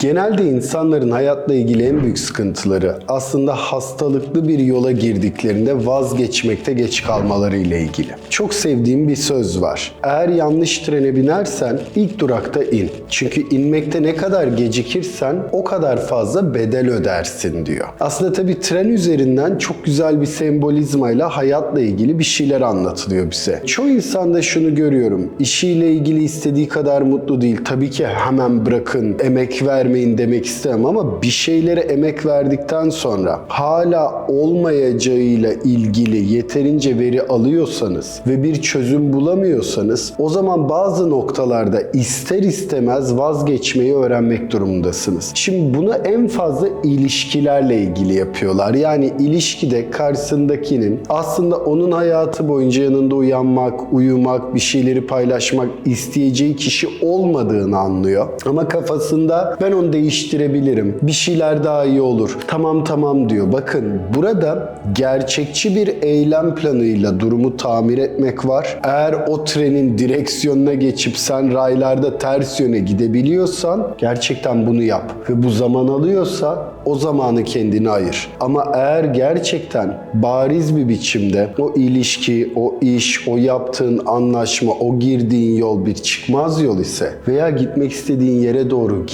Genelde insanların hayatla ilgili en büyük sıkıntıları aslında hastalıklı bir yola girdiklerinde vazgeçmekte geç kalmaları ile ilgili. Çok sevdiğim bir söz var. Eğer yanlış trene binersen ilk durakta in. Çünkü inmekte ne kadar gecikirsen o kadar fazla bedel ödersin diyor. Aslında tabii tren üzerinden çok güzel bir sembolizmayla hayatla ilgili bir şeyler anlatılıyor bize. Çoğu insanda şunu görüyorum. İşiyle ilgili istediği kadar mutlu değil. Tabii ki hemen bırakın, emek vermeyin demek istemem ama bir şeylere emek verdikten sonra hala olmayacağıyla ilgili yeterince veri alıyorsanız ve bir çözüm bulamıyorsanız o zaman bazı noktalarda ister istemez vazgeçmeyi öğrenmek durumundasınız. Şimdi bunu en fazla ilişkilerle ilgili yapıyorlar. Yani ilişkide karşısındakinin aslında onun hayatı boyunca yanında uyanmak, uyumak, bir şeyleri paylaşmak isteyeceği kişi olmadığını anlıyor. Ama kafasında ben onu değiştirebilirim. Bir şeyler daha iyi olur. Tamam tamam diyor. Bakın burada gerçekçi bir eylem planıyla durumu tamir etmek var. Eğer o trenin direksiyonuna geçip sen raylarda ters yöne gidebiliyorsan gerçekten bunu yap. Ve bu zaman alıyorsa o zamanı kendine ayır. Ama eğer gerçekten bariz bir biçimde o ilişki, o iş, o yaptığın anlaşma, o girdiğin yol bir çıkmaz yol ise veya gitmek istediğin yere doğru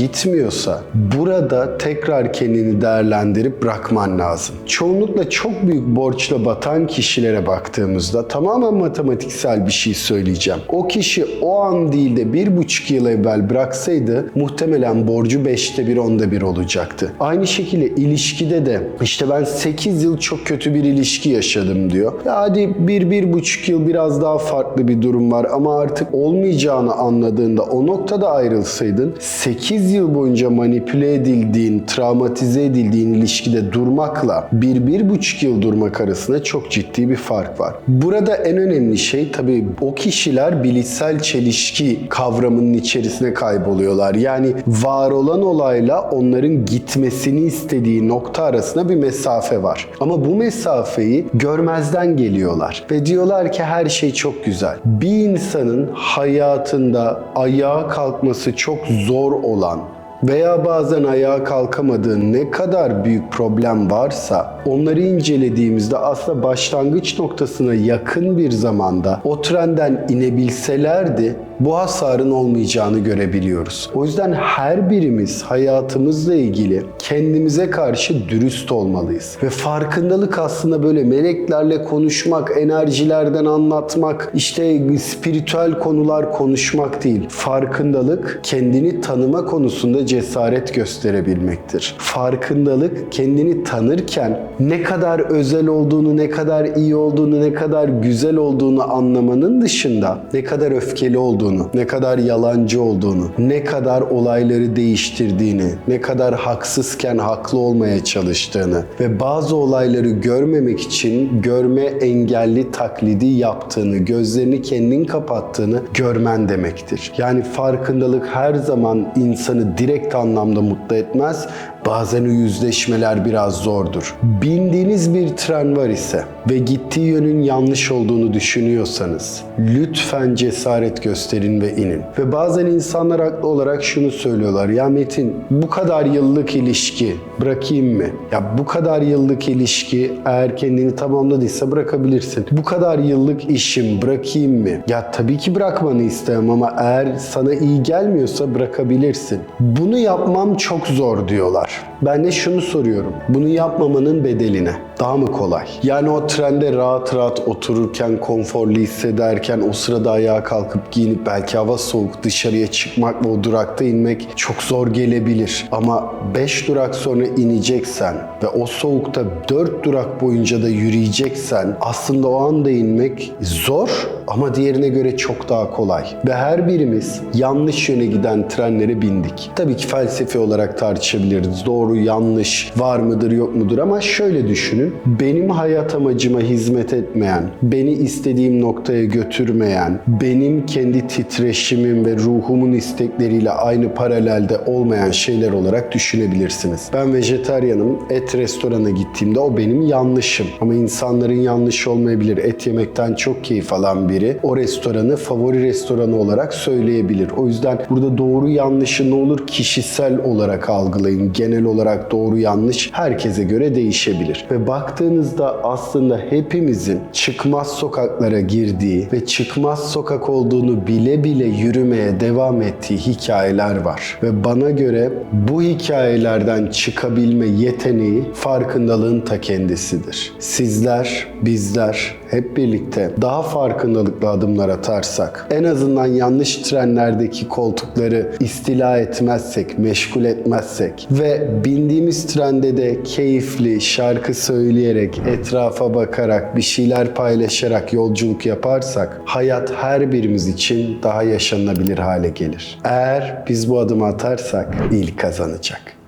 gitmiyorsa burada tekrar kendini değerlendirip bırakman lazım. Çoğunlukla çok büyük borçla batan kişilere baktığımızda tamamen matematiksel bir şey söyleyeceğim. O kişi o an değil de bir buçuk yıl evvel bıraksaydı muhtemelen borcu beşte bir onda bir olacaktı. Aynı şekilde ilişkide de işte ben 8 yıl çok kötü bir ilişki yaşadım diyor. Ya hadi bir, bir buçuk yıl biraz daha farklı bir durum var ama artık olmayacağını anladığında o noktada ayrılsaydın 8 yıl boyunca manipüle edildiğin, travmatize edildiğin ilişkide durmakla bir, bir buçuk yıl durmak arasında çok ciddi bir fark var. Burada en önemli şey tabii o kişiler bilişsel çelişki kavramının içerisine kayboluyorlar. Yani var olan olayla onların gitmesini istediği nokta arasında bir mesafe var. Ama bu mesafeyi görmezden geliyorlar ve diyorlar ki her şey çok güzel. Bir insanın hayatında ayağa kalkması çok zor olan veya bazen ayağa kalkamadığı ne kadar büyük problem varsa onları incelediğimizde aslında başlangıç noktasına yakın bir zamanda o trenden inebilselerdi bu hasarın olmayacağını görebiliyoruz. O yüzden her birimiz hayatımızla ilgili kendimize karşı dürüst olmalıyız. Ve farkındalık aslında böyle meleklerle konuşmak, enerjilerden anlatmak, işte spiritüel konular konuşmak değil. Farkındalık kendini tanıma konusunda cesaret gösterebilmektir. Farkındalık kendini tanırken ne kadar özel olduğunu, ne kadar iyi olduğunu, ne kadar güzel olduğunu anlamanın dışında ne kadar öfkeli olduğunu, ne kadar yalancı olduğunu, ne kadar olayları değiştirdiğini, ne kadar haksızken haklı olmaya çalıştığını ve bazı olayları görmemek için görme engelli taklidi yaptığını, gözlerini kendin kapattığını görmen demektir. Yani farkındalık her zaman insanı direkt anlamda mutlu etmez. Bazen o yüzleşmeler biraz zordur. Bindiğiniz bir tren var ise ve gittiği yönün yanlış olduğunu düşünüyorsanız lütfen cesaret gösterin ve inin. Ve bazen insanlar haklı olarak şunu söylüyorlar. Ya Metin bu kadar yıllık ilişki bırakayım mı? Ya bu kadar yıllık ilişki eğer kendini tamamladıysa bırakabilirsin. Bu kadar yıllık işim bırakayım mı? Ya tabii ki bırakmanı istemem ama eğer sana iyi gelmiyorsa bırakabilirsin. Bunu yapmam çok zor diyorlar. Ben de şunu soruyorum. Bunu yapmamanın bedeline daha mı kolay? Yani o trende rahat rahat otururken, konforlu hissederken o sırada ayağa kalkıp giyinip belki hava soğuk dışarıya çıkmak ve o durakta inmek çok zor gelebilir. Ama 5 durak sonra ineceksen ve o soğukta 4 durak boyunca da yürüyeceksen aslında o anda inmek zor ama diğerine göre çok daha kolay. Ve her birimiz yanlış yöne giden trenlere bindik. Tabii ki felsefi olarak tartışabiliriz. Doğru, yanlış, var mıdır, yok mudur ama şöyle düşünün. Benim hayat amacıma hizmet etmeyen, beni istediğim noktaya götürmeyen, benim kendi titreşimim ve ruhumun istekleriyle aynı paralelde olmayan şeyler olarak düşünebilirsiniz. Ben vejetaryenim. Et restorana gittiğimde o benim yanlışım. Ama insanların yanlışı olmayabilir. Et yemekten çok keyif alan biri o restoranı favori restoranı olarak söyleyebilir. O yüzden burada doğru yanlışı ne olur kişisel olarak algılayın. Genel olarak doğru yanlış herkese göre değişebilir. Ve baktığınızda aslında hepimizin çıkmaz sokaklara girdiği ve çıkmaz sokak olduğunu bile bile yürümeye devam ettiği hikayeler var. Ve bana göre bu hikayelerden çıkabilme yeteneği farkındalığın ta kendisidir. Sizler, bizler hep birlikte daha farkındalıklı adımlar atarsak, en azından yanlış trenlerdeki koltukları istila etmezsek, meşgul etmezsek ve bindiğimiz trende de keyifli şarkı söyleyerek, etrafa bakarak, bir şeyler paylaşarak yolculuk yaparsak hayat her birimiz için daha yaşanılabilir hale gelir. Eğer biz bu adımı atarsak ilk kazanacak.